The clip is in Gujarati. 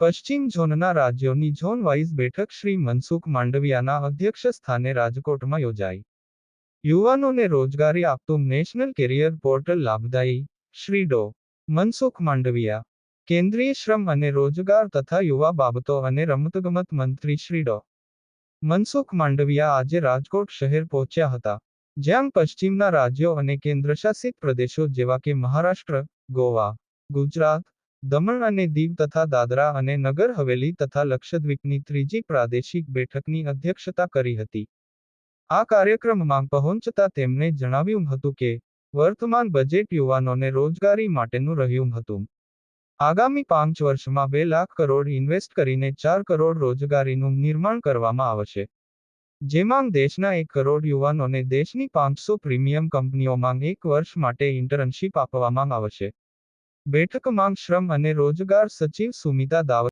પશ્ચિમ ઝોનના રાજ્યોની ઝોન વાઇઝ બેઠક શ્રી મનસુખ માંડવિયાના અધ્યક્ષ સ્થાને રાજકોટમાં યોજાઈ. યુવાનોને રોજગારી આપતું નેશનલ કેરિયર પોર્ટલ લાભદાયી, શ્રી ડો. મનસુખ માંડવિયા. કેન્દ્રીય શ્રમ અને રોજગાર તથા યુવા બાબતો અને રમતગમત મંત્રી શ્રી ડો. મનસુખ માંડવિયા આજે રાજકોટ શહેર પહોંચ્યા હતા, જ્યાં પશ્ચિમના રાજ્યો અને કેન્દ્રશાસિત પ્રદેશો જેવા કે મહારાષ્ટ્ર, ગોવા, ગુજરાત દમણ અને દીવ તથા દાદરા અને નગર હવેલી તથા લક્ષદ્વીપની ત્રીજી પ્રાદેશિક બેઠકની અધ્યક્ષતા કરી હતી. આ કાર્યક્રમમાં પહોંચતા તેમણે જણાવ્યું હતું કે, વર્તમાન બજેટ યુવાનોને રોજગારી માટેનું રહ્યું હતું. આગામી પાંચ વર્ષમાં બે લાખ કરોડ ઇન્વેસ્ટ કરીને ચાર કરોડ રોજગારીનું નિર્માણ કરવામાં આવશે. જેમાં દેશના એક કરોડ યુવાનોને દેશની પાંચસો પ્રીમિયમ કંપનીઓમાં એક વર્ષ માટે ઇન્ટર્નશીપ આપવામાં આવશે. બેઠકમાં શ્રમ અને રોજગાર સચિવ સુમિતા દાવ